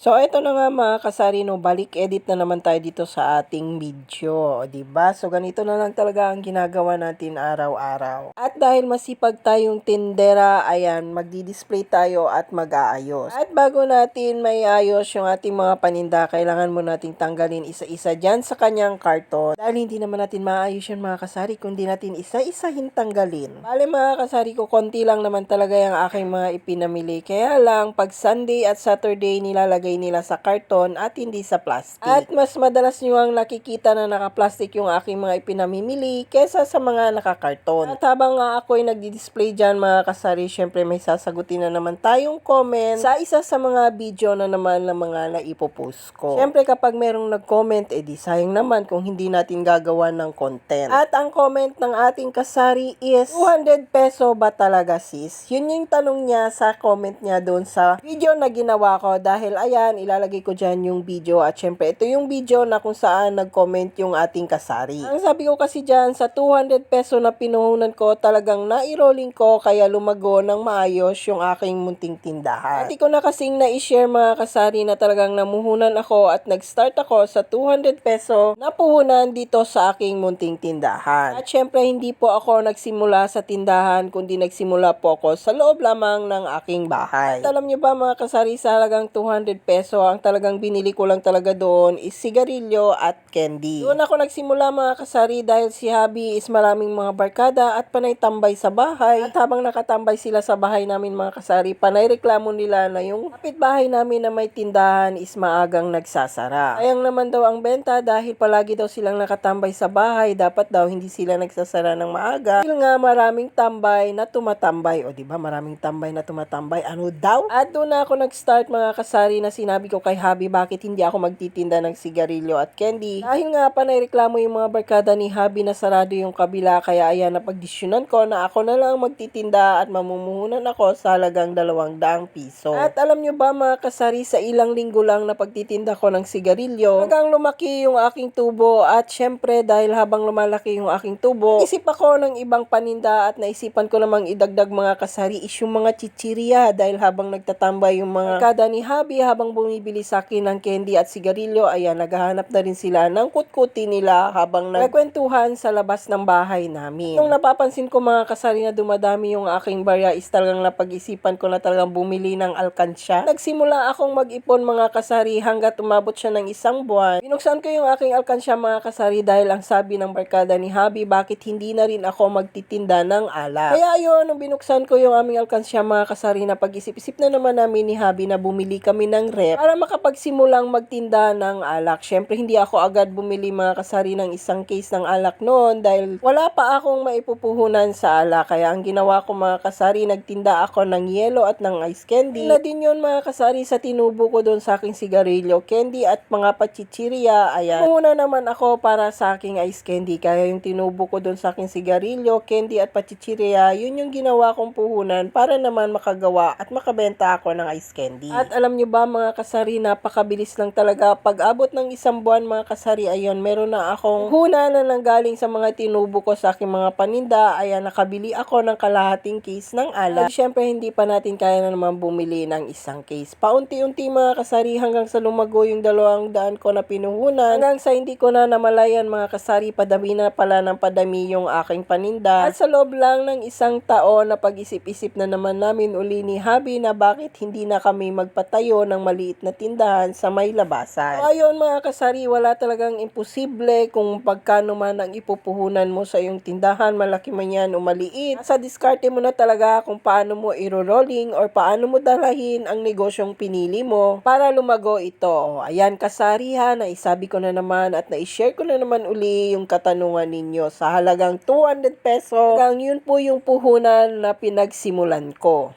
So, ito na nga mga kasari, no, balik edit na naman tayo dito sa ating video, di ba? So, ganito na lang talaga ang ginagawa natin araw-araw. At dahil masipag tayong tindera, ayan, magdi-display tayo at mag-aayos. At bago natin may ayos yung ating mga paninda, kailangan mo nating tanggalin isa-isa dyan sa kanyang karton. Dahil hindi naman natin maayos yan mga kasari, kundi natin isa-isahin tanggalin. Bale mga kasari ko, konti lang naman talaga yung aking mga ipinamili. Kaya lang, pag Sunday at Saturday, nilalagay nila sa karton at hindi sa plastic. At mas madalas nyo ang nakikita na naka-plastic yung aking mga ipinamimili kesa sa mga nakakarton. At habang nga ako ay nagdi-display dyan mga kasari, syempre may sasagutin na naman tayong comment sa isa sa mga video na naman ng mga naipopost ko. Syempre kapag merong nag-comment, edi sayang naman kung hindi natin gagawa ng content. At ang comment ng ating kasari is 200 peso ba talaga sis? Yun yung tanong niya sa comment niya doon sa video na ginawa ko dahil ayan, ilalagay ko dyan yung video at syempre ito yung video na kung saan nag-comment yung ating kasari. Ang sabi ko kasi dyan, sa 200 peso na pinuhunan ko, talagang nai-rolling ko kaya lumago ng maayos yung aking munting tindahan. Hindi ko na kasing na-share mga kasari na talagang namuhunan ako at nag-start ako sa 200 peso na puhunan dito sa aking munting tindahan. At syempre hindi po ako nagsimula sa tindahan kundi nagsimula po ako sa loob lamang ng aking bahay. At alam nyo ba mga kasari sa halagang 200 peso, ang talagang binili ko lang talaga doon is sigarilyo at candy. Doon ako nagsimula mga kasari dahil si Habi is maraming mga barkada at panay tambay sa bahay. At habang nakatambay sila sa bahay namin mga kasari, panay reklamo nila na yung kapitbahay namin na may tindahan is maagang nagsasara. Ayang naman daw ang benta dahil palagi daw silang nakatambay sa bahay, dapat daw hindi sila nagsasara ng maaga. Dahil nga maraming tambay na tumatambay. O di ba maraming tambay na tumatambay. Ano daw? At doon na ako nag-start mga kasari na sinabi ko kay Habi bakit hindi ako magtitinda ng sigarilyo at candy. Dahil nga pa reklamo yung mga barkada ni Habi na sarado yung kabila kaya ayan napagdesisyonan ko na ako na lang magtitinda at mamumuhunan ako sa halagang dalawang daang piso. At alam nyo ba mga kasari sa ilang linggo lang na pagtitinda ko ng sigarilyo hanggang lumaki yung aking tubo at syempre dahil habang lumalaki yung aking tubo isip ako ng ibang paninda at naisipan ko namang idagdag mga kasari is yung mga chichirya dahil habang nagtatambay yung mga barkada ni Habi habang bumibili sa akin ng candy at sigarilyo, ayan, naghahanap na rin sila ng kutkuti nila habang nagkwentuhan sa labas ng bahay namin. Nung napapansin ko mga kasari na dumadami yung aking barya is talagang napag-isipan ko na talagang bumili ng alkansya. Nagsimula akong mag-ipon mga kasari hanggat umabot siya ng isang buwan. Binuksan ko yung aking alkansya mga kasari dahil ang sabi ng barkada ni Habi, bakit hindi na rin ako magtitinda ng alak. Kaya ayun, nung binuksan ko yung aming alkansya mga kasari na pag-isip-isip na naman namin ni Habi na bumili kami ng rep para makapagsimulang magtinda ng alak. Syempre, hindi ako agad bumili mga kasari ng isang case ng alak noon dahil wala pa akong maipupuhunan sa alak. Kaya ang ginawa ko mga kasari, nagtinda ako ng yelo at ng ice candy. Na din yun mga kasari sa tinubo ko doon sa aking sigarilyo, candy at mga pachichirya. Ayan. Muna naman ako para sa aking ice candy. Kaya yung tinubo ko doon sa aking sigarilyo, candy at pachichirya, yun yung ginawa kong puhunan para naman makagawa at makabenta ako ng ice candy. At alam nyo ba mga kasari, napakabilis lang talaga. Pag abot ng isang buwan mga kasari, ayun, meron na akong huna na nanggaling sa mga tinubo ko sa aking mga paninda. Ayan, nakabili ako ng kalahating case ng alak. At syempre, hindi pa natin kaya na naman bumili ng isang case. Paunti-unti mga kasari hanggang sa lumago yung dalawang daan ko na pinuhunan. Hanggang sa hindi ko na namalayan mga kasari, padami na pala ng padami yung aking paninda. At sa loob lang ng isang taon na pag-isip-isip na naman namin uli ni Habi na bakit hindi na kami magpatayo ng maliit na tindahan sa may labasan. So, ayun mga kasari, wala talagang imposible kung pagkano man ang ipupuhunan mo sa iyong tindahan, malaki man yan o maliit. Sa diskarte mo na talaga kung paano mo iro-rolling or paano mo dalahin ang negosyong pinili mo para lumago ito. Ayan kasari ha, naisabi ko na naman at na-share ko na naman uli yung katanungan ninyo sa halagang 200 peso. Hanggang yun po yung puhunan na pinagsimulan ko.